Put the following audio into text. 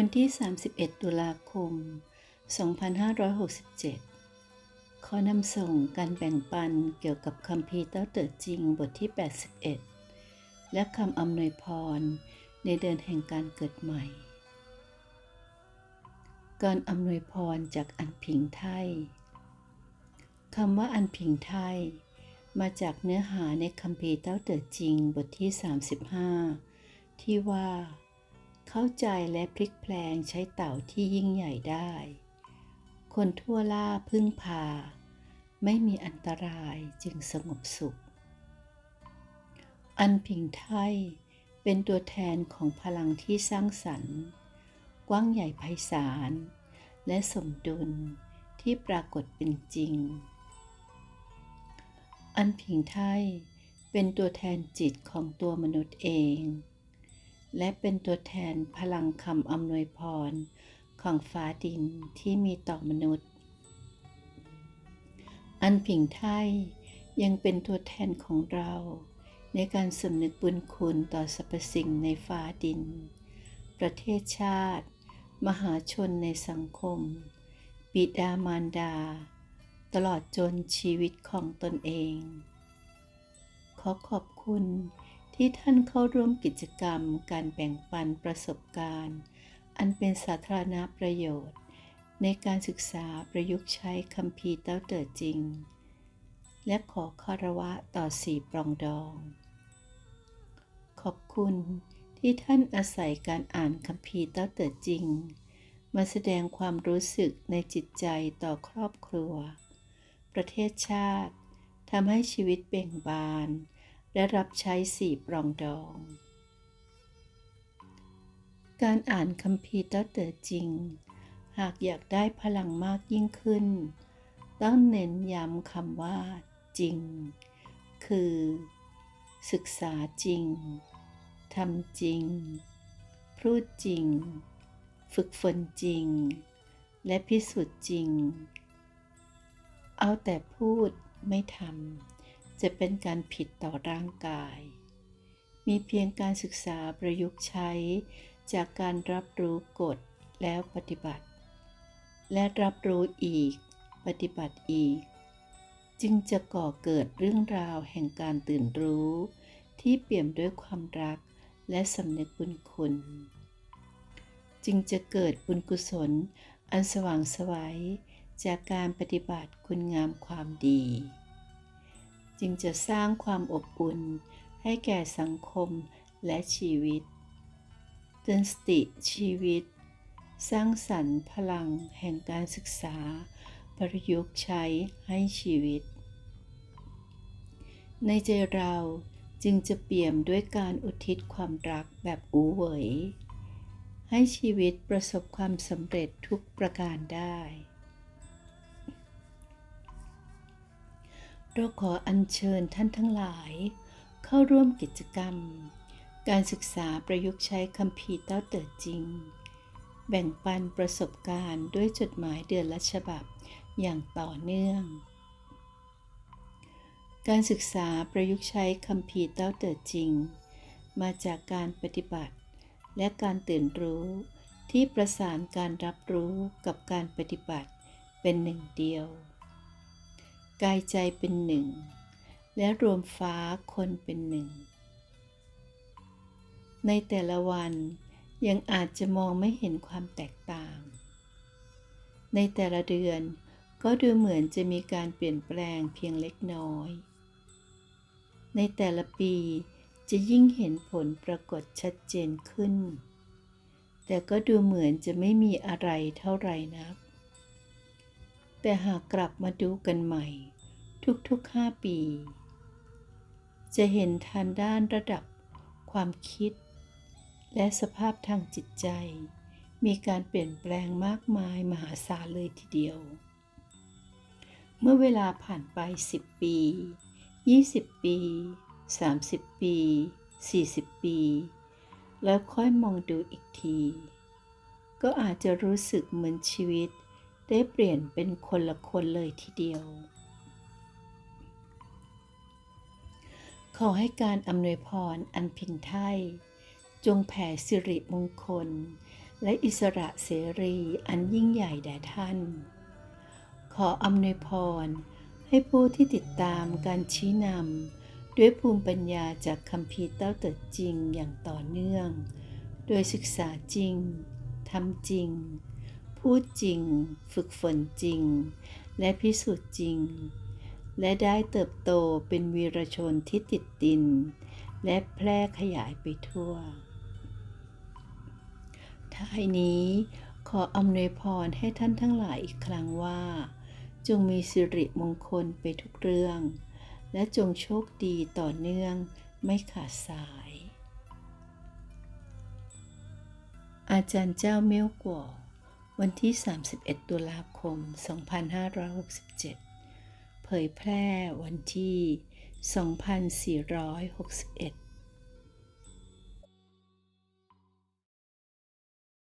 วันที่ 31 ตุลาคม 2567 ขอนำส่งการแบ่งปันเกี่ยวกับคัมภีเต้าเติดจริงบทที่ 81 และคำอำนวยพรในเดือนแห่งการเกิดใหม่ การอำนวยพรจากอันผิงไทยคำว่าอันผิงไทย มาจากเนื้อหาในคัมภีเต้าเติดจริงบทที่ 35 ที่ว่า เข้าใจและพลิกแพลงใช้เต่าที่ยิ่งใหญ่ได้ คนทั่วล่าพึ่งพา ไม่มีอันตรายจึงสงบสุข อันผิงไทยเป็นตัวแทนของพลังที่สร้างสรรค์ กว้างใหญ่ไพศาล และสมดุลที่ปรากฏเป็นจริง อันผิงไทยเป็นตัวแทนจิตของตัวมนุษย์เอง และเป็นตัวแทนพลังคำอำนวยพรของฟ้าดินที่มีต่อมนุษย์ อันผิงไทยยังเป็นตัวแทนของเรา ในการสำนึกบุญคุณต่อสรรพสิ่งในฟ้าดิน ประเทศชาติ มหาชนในสังคม บิดามารดา ตลอดจนชีวิตของตนเอง ขอขอบคุณ ที่ท่านเข้าร่วมกิจกรรม การแบ่งปันประสบการณ์ อันเป็นสาธารณประโยชน์ ในการศึกษาประยุกต์ใช้คัมภีร์เต้าเติดจริง และขอคารวะต่อสี่ปรองดอง ขอบคุณที่ท่านอาศัยการอ่านคัมภีร์เต้าเติดจริง มาแสดงความรู้สึกในจิตใจต่อครอบครัว ประเทศชาติทำให้ชีวิตเบ่งบาน และรับใช้สีปรองดอง การอ่านคัมภีร์เต้าเติดจริง หากอยากได้พลังมากยิ่งขึ้น ต้องเน้นย้ำคำว่า จริง คือ ศึกษาจริงทำจริง พูดจริง ฝึกฝนจริง และพิสูจน์จริง เอาแต่พูดไม่ทำ จะเป็นการผิดต่อร่างกาย มีเพียงการศึกษาประยุกต์ใช้ จากการรับรู้กฎแล้วปฏิบัติ และรับรู้อีก ปฏิบัติอีก จึงจะก่อเกิดเรื่องราวแห่งการตื่นรู้ ที่เปี่ยมด้วยความรักและสำนึกบุญคุณ จึงจะเกิดบุญกุศล อันสว่างสวัยจากการปฏิบัติคุณงามความดี จึงจะสร้างความอบอุ่น ให้แก่สังคมและชีวิตเตือนสติชีวิต สร้างสรรค์พลังแห่งการศึกษา ประยุกต์ใช้ให้ชีวิต ในใจเราจึงจะเปี่ยมด้วยการอุทิศความรักแบบอูเหวยให้ชีวิตประสบความสำเร็จทุกประการได้ เราขออัญเชิญท่านทั้งหลาย เข้าร่วมกิจกรรม การศึกษาประยุกต์ใช้คัมภีเต้าเติดจริง แบ่งปันประสบการณ์ด้วยจดหมายเดือนละฉบับอย่างต่อเนื่อง การศึกษาประยุกต์ใช้คัมภีเต้าเติดจริง มาจากการปฏิบัติ และการตื่นรู้ที่ประสานการรับรู้กับการปฏิบัติเป็นหนึ่งเดียว กายใจเป็นหนึ่ง และรวมฟ้าคนเป็นหนึ่ง ในแต่ละวันยังอาจจะมองไม่เห็นความแตกต่าง ในแต่ละเดือนก็ดูเหมือนจะมีการเปลี่ยนแปลงเพียงเล็กน้อย ในแต่ละปีจะยิ่งเห็นผลปรากฏชัดเจนขึ้น แต่ก็ดูเหมือนจะไม่มีอะไรเท่าไรนัก แต่หากกลับมาดูกันใหม่ ทุกๆห้าปี จะเห็นทางด้านระดับความคิด และสภาพทางจิตใจ มีการเปลี่ยนแปลงมากมายมหาศาลเลยทีเดียว เมื่อเวลาผ่านไป 10 ปี 20 ปี 30 ปี 40 ปี แล้วค่อยมองดูอีกที ก็อาจจะรู้สึกเหมือนชีวิต ได้เปลี่ยนเป็นคนละคนเลยทีเดียว ขอให้การอำนวยพรอันพินไทย จงแผ่สิริมงคล และอิสระเสรีอันยิ่งใหญ่แด่ท่าน ขออำนวยพรให้ผู้ที่ติดตามการชี้นำด้วยภูมิปัญญาจากคัมภีเต้าเติดจริงอย่างต่อเนื่อง โดยศึกษาจริงทำจริง พูดจริง ฝึกฝนจริง และพิสูจน์จริง และได้เติบโตเป็นวีรชนที่ติดดิน และแพร่ขยายไปทั่วท้ายนี้ขออำนวยพรให้ท่านทั้งหลายอีกครั้งว่า จงมีสิริมงคลไปทุกเรื่อง และจงโชคดีต่อเนื่องไม่ขาดสาย อาจารย์เจ้าเมี่ยวกัว วันที่ 31 ตุลาคม 2567 เผยแพร่วันที่ 2461